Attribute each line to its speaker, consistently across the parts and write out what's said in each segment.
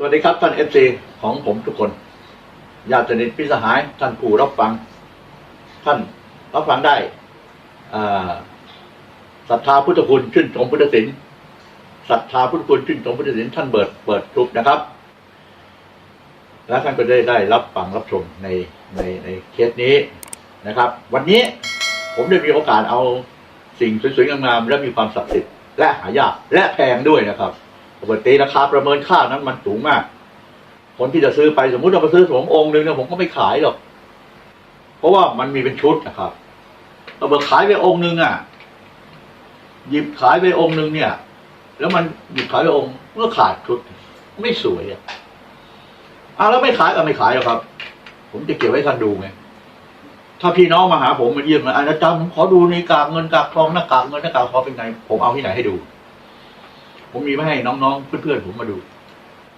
Speaker 1: สวัสดีครับท่านเอฟซีของผมทุกคนญาติสนิทพิสหายท่านผู้รับฟัง ท่านรับฟังได้ศรัทธาพุทธคุณชื่นชมพุทธศิลป์ศรัทธาพุทธคุณชื่นชมพุทธศิลป์ท่านเปิดเปิดคลุปนะครับ และท่านก็ได้ได้รับฟังรับชมในในในเคสนี้นะครับ วันนี้ผมได้มีโอกาสเอาสิ่งสวยๆงามๆและมีความศักดิ์สิทธิ์และหายากและแพงด้วยนะครับ ปกติราคาประเมินค่านั้นมันสูงมาก คนที่จะซื้อไปสมมุติเราไปซื้อผมองค์หนึ่งเนี่ยผมก็ไม่ขายหรอก เพราะว่ามันมีเป็นชุดนะครับเราเบิกขายไปองค์หนึ่งอะ หยิบขายไปองค์หนึ่งเนี่ย แล้วมันหยิบขายไปองค์เมื่อขาดชุด ไม่สวยอะอะแล้วไม่ขายก็ไม่ขายหรอกครับ ผมจะเก็บไว้ท่านดูไงถ้าพี่น้องมาหาผมมาเยี่ยมมาอาจารย์ผมขอดูในกากเงินกากทองหน้ากากเงินหน้ากากทองเป็นไง ผมเอาที่ไหนให้ดู ผมมีมาให้น้องๆ เพื่อนๆผมมาดู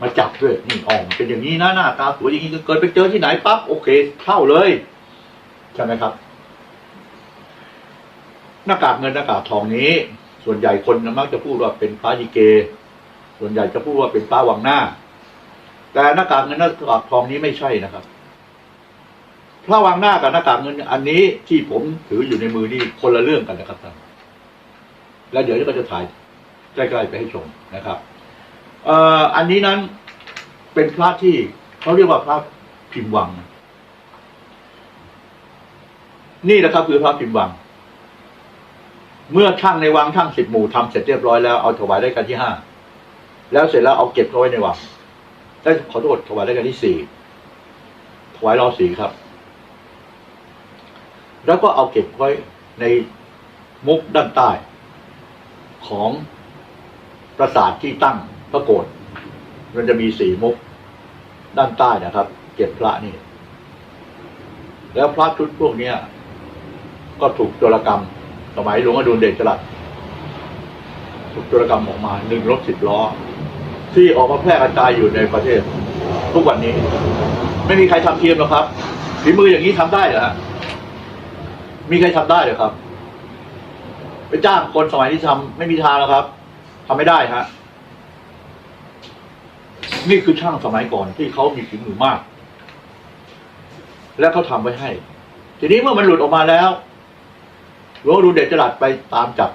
Speaker 1: มาจับด้วยนี่อ่องเป็นอย่างนี้นะหน้าตาสวยอย่างนี้เกิดไปเจอที่ไหนปั๊บโอเคเข้าเลยใช่ไหมครับ หน้ากากเงินหน้ากากทองนี้ ส่วนใหญ่คนมักจะพูดว่าเป็นพระยิเก ส่วนใหญ่จะพูดว่าเป็นพระวังหน้า แต่หน้ากากเงินหน้ากากทองนี้ไม่ใช่นะครับพระวังหน้ากับหน้ากากเงิน อันนี้ที่ผมถืออยู่ในมือนี่คนละเรื่องกันนะครับท่านแล้วเดี๋ยวก็จะถ่าย ใกล้ๆไปให้ชมนะครับเอ่ออันนี้นั้นเป็นพระที่เขาเรียกว่าพระพิมพ์วัง นี่แหละครับคือพระพิมพ์วัง เมื่อช่างในวังช่างสิบหมู่ทำเสร็จเรียบร้อยแล้วเอาถวายได้กันที่ห้าแล้วเสร็จแล้วเอาเก็บเขาไว้ในวังได้ขอโทษถวายได้กันที่สี่ถวายรอสีครับ แล้วก็เอาเก็บไว้ในมุกด้านใต้ของ ปราสาทที่ตั้งพระโกศมันจะมีสี่มุกด้านใต้นะครับ เก็บพระนี่ แล้วพระชุดพวกเนี้ย ก็ถูกโจรกรรม สมัยหลวงอดุลเดชจรัสถูกโจรกรรมออกมาหนึ่งรถสิบล้อ ที่ออกมาแพร่กระจายอยู่ในประเทศ ทุกวันนี้ ไม่มีใครทำเทียมหรอกครับฝีมืออย่างนี้ทำได้เหรอฮะมีใครทำได้เหรอครับ ไปจ้างคนสมัยที่ทำไม่มีทางแล้วครับ ทำไม่ได้ฮะนี่คือช่างสมัยก่อนที่เขามีฝีมือมาก และเขาทำไว้ให้ ทีนี้เมื่อมันหลุดออกมาแล้วหลวงดูเด็ดจรัสไปตามจับ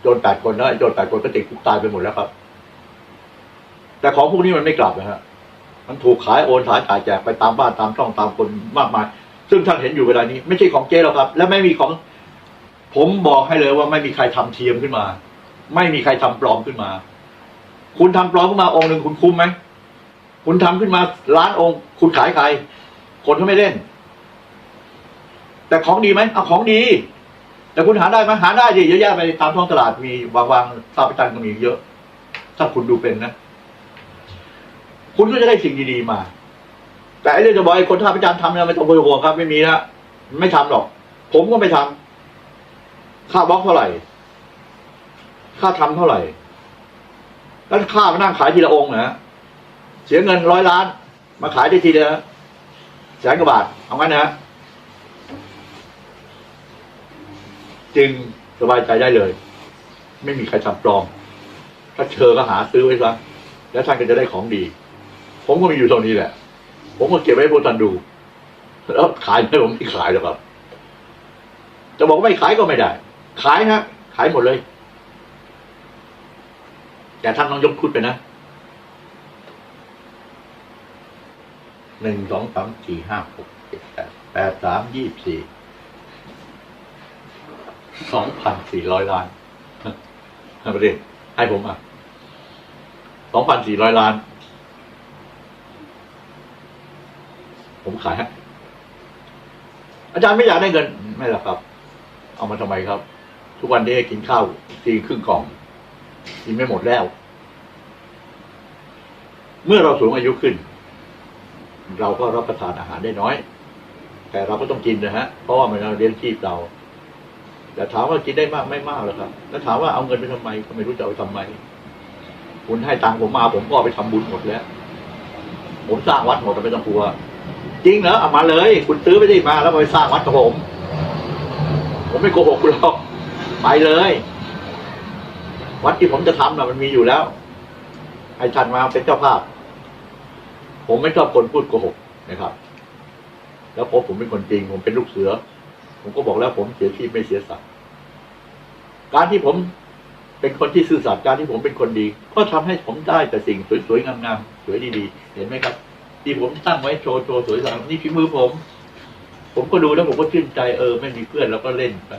Speaker 1: โจรแปดคนแล้วไอ้โจรแปดคนก็ติดคุกตายไปหมดแล้วครับ แต่ของพวกนี้มันไม่กลับนะฮะมันถูกขายโอนขายจ่ายแจกไปตามบ้านตามช่องตามคนมากมาย ซึ่งท่านเห็นอยู่เวลานี้ ไม่ใช่ของเจ๊หรอกครับ และไม่มีของ ผมบอกให้เลยว่าไม่มีใครทำเทียมขึ้นมา ไม่มีใครทำปลอมขึ้นมา คุณทำปลอมขึ้นมาองค์หนึ่งคุณคุ้มไหมคุณทำขึ้นมาล้านองค์ คุณขายใคร คนก็ไม่เล่น แต่ของดีไหมเอาของดี แต่คุณหาได้ไหมหาได้ดิเยอะแยะไปตามท้องตลาดมีวางวางๆตาประจันก็มีเยอะ ถ้าคุณดูเป็นนะ คุณก็จะได้สิ่งดีๆมา แต่ไอ้เรื่องจะบอกไอ้คนท่าประจันทำเนี่ยไม่ต้องไปห่วงครับ ไม่มีนะไม่ทำหรอก ผมก็ไม่ทำค่าบล็อกเท่าไหร่ ค่าทำเท่าไหร่ แล้วค่ามานั่งขายทีละองค์นะเสียเงินร้อยล้าน มาขายได้ทีเดียวแสนกว่าบาท เอางั้นนะจึงสบายใจได้เลย ไม่มีใครทำปลอม ถ้าเชอก็หาซื้อไว้ซะแล้วท่านก็จะได้ของดี ผมก็มีอยู่เท่านี้แหละ ผมก็เก็บไว้ให้พวกท่านดู แล้วขายไหมผมไม่ขายหรอกครับจะบอกว่าไม่ขายก็ไม่ได้ ขายฮะขายหมดเลย แต่ท่านต้องยกพุทธไปนะหนึ่งสองสามสี่ห้าหกเจ็ดแปดแปดสามยี่สี่สองพันสี่ร้อยล้านประเด็นให้ผมอะสองพันสี่ร้อยล้าน ผมขายฮะอาจารย์ไม่อยากได้เงิน ไม่หรอกครับ เอามาทำไมครับ ทุกวันนี้กินข้าวทีครึ่งกล่อง กินไม่หมดแล้ว เมื่อเราสูงอายุขึ้น เราก็รับประทานอาหารได้น้อย แต่เราก็ต้องกินนะฮะ เพราะว่ามันเราเลี้ยงชีพเรา แต่ถามว่ากินได้มากไม่มากหรอกครับ แล้วถามว่าเอาเงินไปทำไมก็ไม่รู้จะเอาไปทำไมคุณให้ตังค์ผมมาผมก็ไปทำบุญหมดแล้ว ผมสร้างวัดหมดไม่ต้องกลัว จริงเหรอเอามาเลย คุณซื้อไปได้มาแล้วไปสร้างวัดกับผม ผมไม่โกหกคุณหรอกไปเลย วัดที่ผมจะทำน่ะมันมีอยู่แล้วให้ท่านมาเป็นเจ้าภาพ ผมไม่ชอบคนพูดโกหกนะครับ แล้วผมผมเป็นคนจริง ผมเป็นลูกเสือ ผมก็บอกแล้วผมเสียชีพไม่เสียสัตว์การที่ผมเป็นคนที่ซื่อสัตย์การที่ผมเป็นคนดี ก็ทำให้ผมได้แต่สิ่งสวยๆงามๆสวยดีๆเห็นไหมครับ ที่ผมตั้งไว้โชว์โชว์สวยงามนี่ฝีมือผม ผมก็ดูแล้วผมก็ชื่นใจเออไม่มีเพื่อนแล้วก็เล่นไป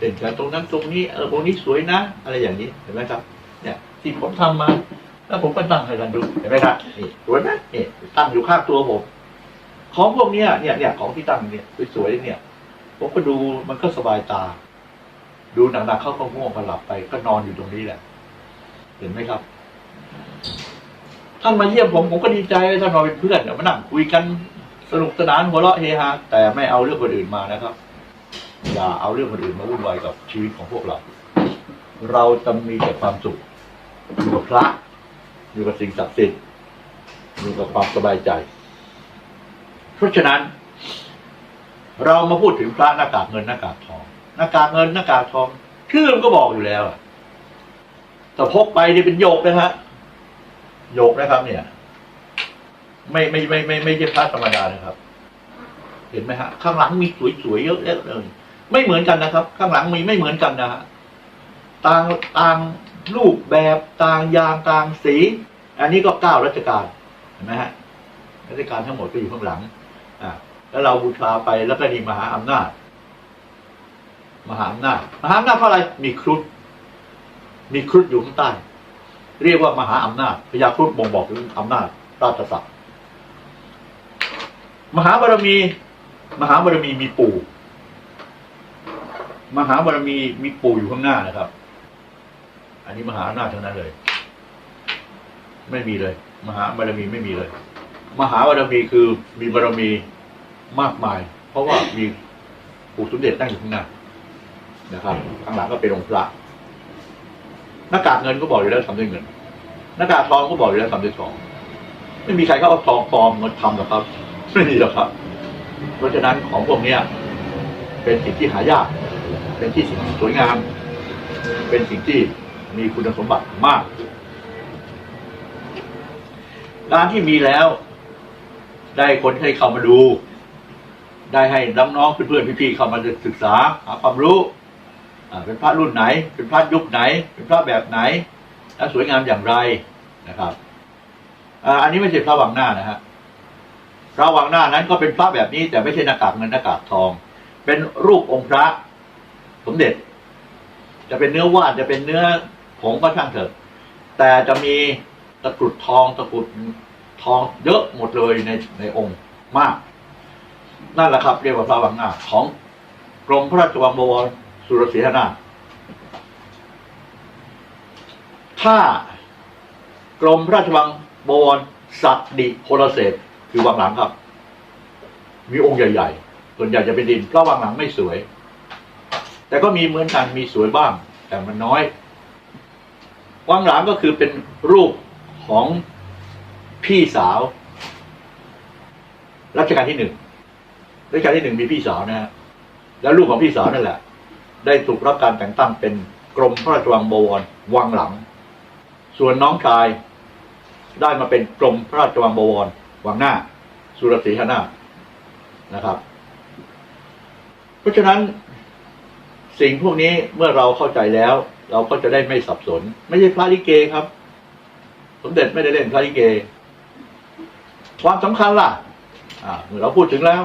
Speaker 1: เล่นกันตรงนั้นตรงนี้เออตรงนี้สวยนะ อะไรอย่างนี้เห็นไหมครับ เนี่ยที่ผมทำมา แล้วผมก็ตั้งให้กันดูเห็นไหมครับนี่สวยไหมนี่ตั้งอยู่ข้างตัวผม ของพวกเนี้ยเนี่ยเนี่ยของที่ตั้งเนี่ยสวยๆเนี่ย ผมก็ดูมันก็สบายตา ดูหนักๆเข้าก็ง่วงก็หลับไปก็นอนอยู่ตรงนี้แหละ เห็นไหมครับท่านมาเยี่ยมผมผมก็ดีใจท่านมาเป็นเพื่อนมานั่งคุยกันสนุกสนานหัวเราะเฮฮาแต่ไม่เอาเรื่องคนอื่นมานะครับ อย่าเอาเรื่องคนอื่นมาวุ่นวายกับชีวิตของพวกเรา เราจะมีแต่ความสุขอยู่กับพระอยู่กับสิ่งศักดิ์สิทธิ์อยู่กับความสบายใจ เพราะฉะนั้น เรามาพูดถึงพระหน้ากากเงินหน้ากากทองหน้ากากเงินหน้ากากทองชื่อมันก็บอกอยู่แล้วแต่พกไปนี่เป็นโยกนะฮะโยกนะครับ เนี่ย ไม่ไม่ไม่ไม่ไม่ใช่พระธรรมดานะครับ เห็นไหมฮะ ข้างหลังมีสวยๆเยอะแยะเลย ไม่เหมือนกันนะครับ ข้างหลังมีไม่เหมือนกันนะฮะต่างต่างรูปแบบต่างยางต่างสี อันนี้ก็เก้ารัชกาลเห็นไหมฮะรัชกาลทั้งหมดก็อยู่ข้างหลังอ่าแล้วเราบูชาไปแล้วก็นี่มหาอำนาจ มหาอำนาจมหาอำนาจเพราะอะไรมีครุฑมีครุฑอยู่ข้างใต้ เรียกว่ามหาอำนาจพญาครุฑบ่งบอกถึงอำนาจราชศักดิ์มหาบารมี มหาบารมีมีปู่ มหาบารมีมีปู่อยู่ข้างหน้านะครับ อันนี้มหาอำนาจทั้งนั้นเลย ไม่มีเลย มหาบารมีไม่มีเลย มหาบารมีคือมีบารมีมากมาย เพราะว่ามีปู่สมเด็จนั่งอยู่ข้างหน้านะครับข้างหลังก็เป็นองค์พระหน้ากากเงินก็บอกอยู่แล้วทำด้วยเงินหน้ากากทองก็บอกอยู่แล้วทำด้วยทองไม่มีใครเขาเอาทองปลอมมาทำหรอกครับไม่มีหรอกครับ เพราะฉะนั้นของพวกเนี้ย เป็นสิ่งที่หายาก เป็นที่สิ่งสวยงาม เป็นสิ่งที่มีคุณสมบัติมากการที่มีแล้ว ได้คนให้เข้ามาดู ได้ให้น้องๆเพื่อนๆพี่ๆเข้ามาศึกษาหาความรู้เป็นพระรุ่นไหน เป็นพระยุคไหน เป็นพระแบบไหน และสวยงามอย่างไรนะครับอันนี้ไม่ใช่พระวังหน้านะฮะพระวังหน้านั้นก็เป็นพระแบบนี้ แต่ไม่ใช่หน้ากากเงินหน้ากากทอง เป็นรูปองค์พระ สมเด็จ จะเป็นเนื้อว่านจะเป็นเนื้อผงก็ช่างเถอะ แต่จะมีตะกรุดทองตะกรุดทองเยอะหมดเลยในในองค์มาก นั่นแหละครับเรียกว่าพระวังหน้าของกรมพระราชวังบวรสุรศรีหนาถถ้ากรมพระราชวังบวรสัตดิโพลเศษคือวังหลังครับ มีองค์ใหญ่ ๆ ส่วนใหญ่จะเป็นดินเพราะวังหลังไม่สวย แต่ก็มีเหมือนกันมีสวยบ้าง แต่มันน้อยวังหลังก็คือเป็นรูปของพี่สาวรัชกาลที่หนึ่งรัชกาลที่หนึ่งมีพี่สาวนะฮะแล้วลูกของพี่สาวนั่นแหละ ได้ถูกรับการแต่งตั้งเป็นกรมพระราชวังบวรวังหลัง ส่วนน้องชายได้มาเป็นกรมพระราชวังบวรวังหน้า สุรศรีหนานะครับ เพราะฉะนั้น สิ่งพวกนี้เมื่อเราเข้าใจแล้ว เราก็จะได้ไม่สับสน ไม่ใช่พระลิเกครับ สมเด็จไม่ได้เล่นพระลิเก ความสำคัญล่ะ อ่าเมื่อเราพูดถึงแล้ว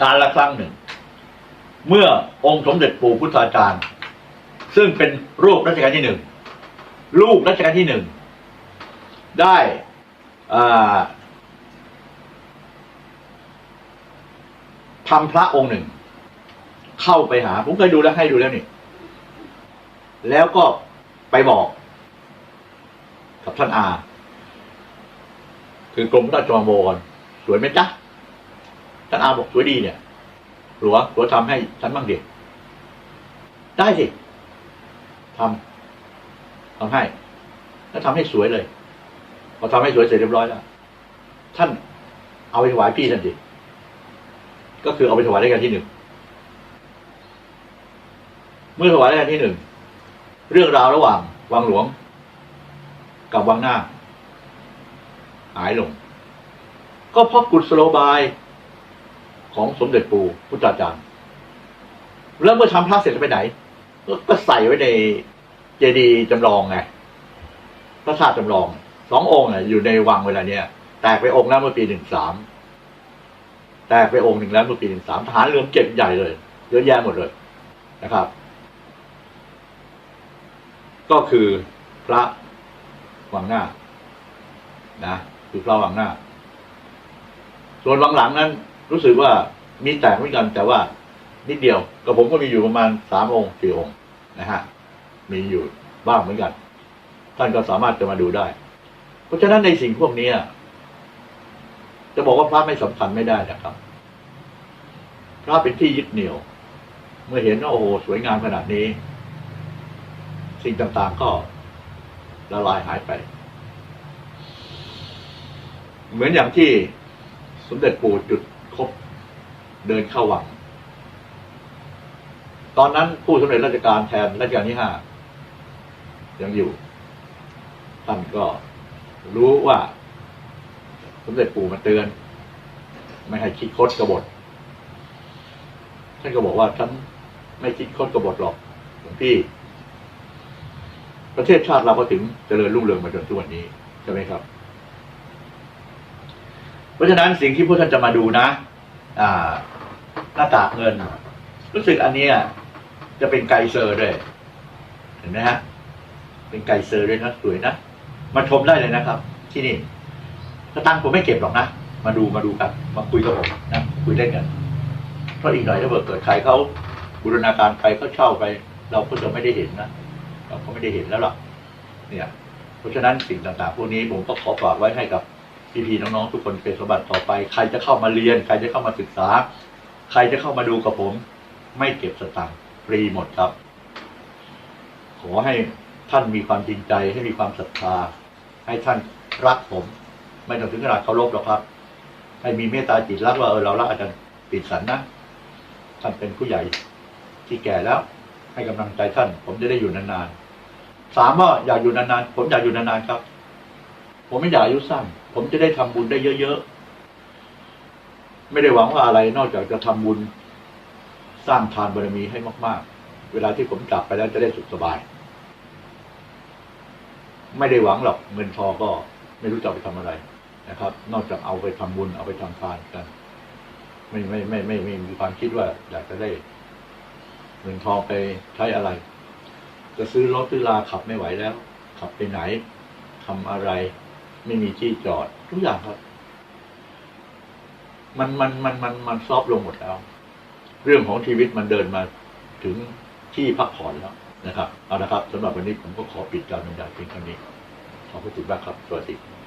Speaker 1: การละครั้งหนึ่ง เมื่อองค์สมเด็จปู่พุทธาจารย์ ซึ่งเป็นรูปรัชกาลที่หนึ่งลูกรัชกาลที่หนึ่งได้ อ่าทำพระองค์หนึ่ง เข้าไปหา ผมเคยดูแล้วให้ดูแล้วนี่ แล้วก็ไปบอก กับท่านอา คือกรมราชวังบวรสวยไหมจ๊ะท่านอาบอกสวยดีเนี่ยหลวงหลวงทำให้ฉันบ้างเด็กได้สิทำทำให้ แล้วทำให้สวยเลยพอทำให้สวยเสร็จเรียบร้อยแล้ว ท่านเอาไปถวายพี่ท่านสิ ก็คือเอาไปถวายได้กันที่หนึ่งเมื่อถวายได้กันที่หนึ่งเรื่องราวระหว่างวังหลวง กับวังหน้า หายลง ก็เพราะกุศโลบายของสมเด็จปู่พุทธาจารย์แล้วเมื่อทำพระเสร็จแล้วไปไหน ก็ใส่ไว้ในเจดีย์จำลองไงพระธาตุจำลองสององค์อยู่ในวังเวลาเนี้ยแตกไปองค์แล้วเมื่อปีหนึ่งสาม แตกไปองค์หนึ่งแล้วเมื่อปีหนึ่งสามทหารเรือเก็บใหญ่เลย เยอะแยะหมดเลยนะครับ ก็คือพระวังหน้านะคือพระวังหน้า ส่วนวังหลังนั้น รู้สึกว่ามีแตกเหมือนกันแต่ว่านิดเดียวกับผมก็มีอยู่ประมาณสามองค์สี่องค์นะฮะมีอยู่บ้างเหมือนกัน ท่านก็สามารถจะมาดูได้ เพราะฉะนั้นในสิ่งพวกนี้ จะบอกว่าพระไม่สำคัญไม่ได้นะครับ พระเป็นที่ยึดเหนี่ยว เมื่อเห็นว่าโอ้โหสวยงามขนาดนี้ สิ่งต่างๆก็ละลายหายไป เหมือนอย่างที่สมเด็จปู่จุดคบเดินเข้าวัง ตอนนั้นผู้สำเร็จราชการแทนรัชกาลที่ห้ายังอยู่ ท่านก็รู้ว่า มเด็จปู่มาเตือน ไม่ให้คิดคดกบฏท่านก็บอกว่าฉันไม่คิดคดกบฏหรอกหลวงพี่ ประเทศชาติเราก็ถึงเจริญรุ่งเรืองมาจนทุกวันนี้ใช่ไหมครับ เพราะฉะนั้นสิ่งที่พวกท่านจะมาดูนะ อ่า หน้ากากเงิน รู้สึกอันเนี้ยจะเป็นไกเซอร์ด้วย เห็นไหมฮะ เป็นไกเซอร์ด้วยนะสวยนะมาชมได้เลยนะครับ ที่นี่ สตังผมไม่เก็บหรอกนะ มาดูมาดูกัน มาคุยกับผมนะ คุยเล่นกันเพราะอีกหน่อยถ้าเกิดใครเขาบูรณาการใครเขาเช่าไป เราก็จะไม่ได้เห็นนะ เราก็ไม่ได้เห็นแล้วล่ะเนี่ย เพราะฉะนั้นสิ่งต่างๆ พวกนี้ผมก็ขอฝากไว้ให้กับพี่ๆน้องๆทุกคนเป็นสมบัติต่อไป ใครจะเข้ามาเรียน ใครจะเข้ามาศึกษา ใครจะเข้ามาดูกับผม ไม่เก็บสตางค์ฟรีหมดครับ ขอให้ท่านมีความจริงใจให้มีความศรัทธา ให้ท่านรักผม ไม่ต้องถึงขนาดเคารพหรอกครับ ให้มีเมตตาจิตรักว่าเออเรารักอาจารย์ปิดสันนะท่านเป็นผู้ใหญ่ที่แก่แล้ว ให้กำลังใจท่าน ผมจะได้อยู่นานๆถามว่าอยากอยู่นานๆผมอยากอยู่นานๆครับ ผมไม่อยากอายุสั้นผมจะได้ทำบุญได้เยอะๆไม่ได้หวังว่าอะไรนอกจากจะทำบุญสร้างทานบารมีให้มากๆ เวลาที่ผมกลับไปแล้วจะได้สุขสบาย ไม่ได้หวังหรอกเงินทองก็ไม่รู้จะไปทำอะไร นะครับ นอกจากเอาไปทำบุญเอาไปทำทานกัน ไม่ไม่ไม่ไม่ไม่มีความคิดว่าอยากจะได้เงินทองไปใช้อะไร จะซื้อรถซื้อลาขับไม่ไหวแล้ว ขับไปไหนทำอะไร ไม่มีที่จอด ทุกอย่างครับ มันมันมันมันมันซอฟลงหมดแล้ว เรื่องของชีวิตมันเดินมาถึงที่พักผ่อนแล้วนะครับ เอาละครับสำหรับวันนี้ผมก็ขอปิดการบรรยายเพียงเท่านี้ขอบพระคุณมากครับ สวัสดี